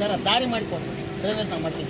Sir ದಾರಿ ಮಾಡಿಕೊಡ್ರಿ drainage ನಾವು ಮಾಡ್ತೀವಿ.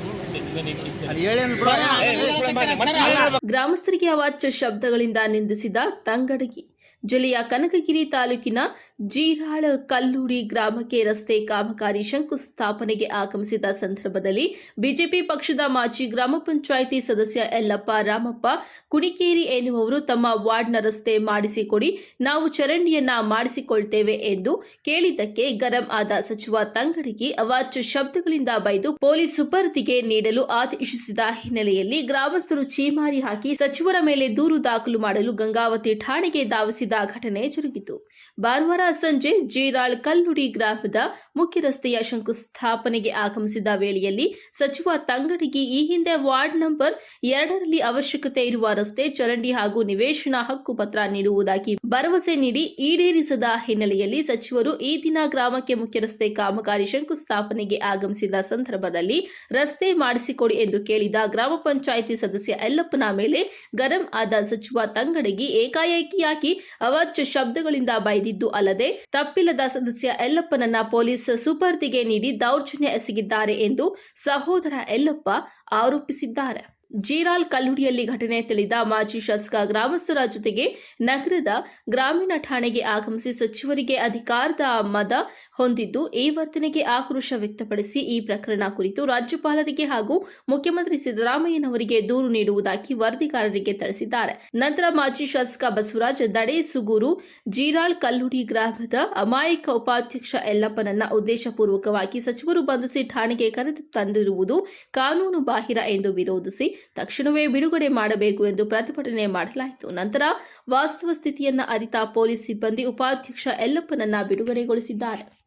ಗ್ರಾಮಸ್ಥರಿಗೆ ಅವಾಚ್ಯ ಶಬ್ದಗಳಿಂದ ನಿಂದಿಸಿದ ತಂಗಡಗಿ ಜಿಲ್ಲೆಯ ಕನಕಗಿರಿ ತಾಲೂಕಿನ ಜೀರಾಳ ಕಲ್ಲೂಡಿ ಗ್ರಾಮಕ್ಕೆ ರಸ್ತೆ ಕಾಮಗಾರಿ ಶಂಕುಸ್ಥಾಪನೆಗೆ ಆಗಮಿಸಿದ ಸಂದರ್ಭದಲ್ಲಿ ಬಿಜೆಪಿ ಪಕ್ಷದ ಮಾಜಿ ಗ್ರಾಮ ಪಂಚಾಯಿತಿ ಸದಸ್ಯ ಯಲ್ಲಪ್ಪ ರಾಮಪ್ಪ, ಕುಣಿಕೇರಿ ಎನ್ನುವರು ತಮ್ಮ ವಾರ್ಡ್ನ ರಸ್ತೆ ಮಾಡಿಸಿಕೊಡಿ, ನಾವು ಚರಂಡಿಯನ್ನ ಮಾಡಿಸಿಕೊಳ್ತೇವೆ ಎಂದು ಕೇಳಿದ್ದಕ್ಕೆ ಗರಂ ಆದ ಸಚಿವ ತಂಗಡಿಗೆ ಅವಾಚ್ಯ ಶಬ್ದಗಳಿಂದ ಬೈದು ಪೊಲೀಸ್ ಸುಪರ್ದಿಗೆ ನೀಡಲು ಆದೇಶಿಸಿದ ಹಿನ್ನೆಲೆಯಲ್ಲಿ ಗ್ರಾಮಸ್ಥರು ಚೀಮಾರಿ ಹಾಕಿ ಸಚಿವರ ಮೇಲೆ ದೂರು ದಾಖಲು ಮಾಡಲು ಗಂಗಾವತಿ ಠಾಣೆಗೆ ಧಾವಿಸಿದ ಘಟನೆ ಜರುಗಿತು. ಭಾನುವಾರ ಸಂಜೆ ಜೀರಾಳ್ ಕಲ್ಲುಡಿ ಗ್ರಾಮದ ಮುಖ್ಯ ರಸ್ತೆಯ ಶಂಕುಸ್ಥಾಪನೆಗೆ ಆಗಮಿಸಿದ ವೇಳೆಯಲ್ಲಿ ಸಚಿವ ತಂಗಡಿಗೆ ಈ ಹಿಂದೆ ವಾರ್ಡ್ ನಂಬರ್ ಎರಡರಲ್ಲಿ ಅವಶ್ಯಕತೆ ಇರುವ ರಸ್ತೆ, ಚರಂಡಿ ಹಾಗೂ ನಿವೇಶನ ಹಕ್ಕು ಪತ್ರ ನೀಡುವುದಾಗಿ ಭರವಸೆ ನೀಡಿ ಈಡೇರಿಸದ ಹಿನ್ನೆಲೆಯಲ್ಲಿ ಸಚಿವರು ಈ ದಿನ ಗ್ರಾಮಕ್ಕೆ ಮುಖ್ಯ ರಸ್ತೆ ಕಾಮಗಾರಿ ಶಂಕುಸ್ಥಾಪನೆಗೆ ಆಗಮಿಸಿದ ಸಂದರ್ಭದಲ್ಲಿ ರಸ್ತೆ ಮಾಡಿಸಿಕೊಡಿ ಎಂದು ಕೇಳಿದ ಗ್ರಾಮ ಪಂಚಾಯಿತಿ ಸದಸ್ಯ ಎಲ್ಲಪ್ಪನ ಮೇಲೆ ಗರಂ ಆದ ಸಚಿವ ತಂಗಡಗಿ ಏಕಾಏಕಿಯಾಗಿ ಅವಾಚ್ಯ ಶಬ್ದಗಳಿಂದ ಬೈದಿದ್ದು ಅಲ್ಲದೆ ತಪ್ಪಿಲ್ಲದ ಸದಸ್ಯ ಯಲ್ಲಪ್ಪನನ್ನ ಪೊಲೀಸ್ ಸುಪರ್ದಿಗೆ ನೀಡಿ ದೌರ್ಜನ್ಯ ಎಸಗಿದ್ದಾರೆ ಎಂದು ಸಹೋದರ ಯಲ್ಲಪ್ಪ ಆರೋಪಿಸಿದ್ದಾರೆ. ಜೀರಾಲ್ ಕಲ್ಲುಡಿಯಲ್ಲಿ ಘಟನೆ ತಿಳಿದ ಮಾಜಿ ಶಾಸಕ ಗ್ರಾಮಸ್ಥರ ಜೊತೆಗೆ ನಗರದ ಗ್ರಾಮೀಣ ಠಾಣೆಗೆ ಆಗಮಿಸಿ ಸಚಿವರಿಗೆ ಅಧಿಕಾರದ ಮದ ಹೊಂದಿದ್ದು ಈ ವರ್ತನೆಗೆ ಆಕ್ರೋಶ ವ್ಯಕ್ತಪಡಿಸಿ ಈ ಪ್ರಕರಣ ಕುರಿತು ರಾಜ್ಯಪಾಲರಿಗೆ ಹಾಗೂ ಮುಖ್ಯಮಂತ್ರಿ ಸಿದ್ದರಾಮಯ್ಯನವರಿಗೆ ದೂರು ನೀಡುವುದಾಗಿ ವರದಿಗಾರರಿಗೆ ತಿಳಿಸಿದ್ದಾರೆ. ನಂತರ ಮಾಜಿ ಶಾಸಕ ಬಸವರಾಜ್ ದಡೆ ಸುಗೂರು ಜೀರಾಳ್ ಕಲ್ಲುಡಿ ಗ್ರಾಮದ ಅಮಾಯಕ ಉಪಾಧ್ಯಕ್ಷ ಯಲ್ಲಪ್ಪನನ್ನ ಉದ್ದೇಶಪೂರ್ವಕವಾಗಿ ಸಚಿವರು ಬಂಧಿಸಿ ಠಾಣೆಗೆ ಕರೆದು ತಂದಿರುವುದು ಕಾನೂನು ಬಾಹಿರ ಎಂದು ವಿರೋಧಿಸಿ ತಕ್ಷಣವೇ ಬಿಡುಗಡೆ ಮಾಡಬೇಕು ಎಂದು ಪ್ರತಿಭಟನೆ ಮಾಡಲಾಯಿತು. ನಂತರ ವಾಸ್ತವ ಸ್ಥಿತಿಯನ್ನ ಅರಿತ ಪೊಲೀಸ್ ಸಿಬ್ಬಂದಿ ಉಪಾಧ್ಯಕ್ಷ ಯಲ್ಲಪ್ಪನನ್ನ ಬಿಡುಗಡೆಗೊಳಿಸಿದ್ದಾರೆ.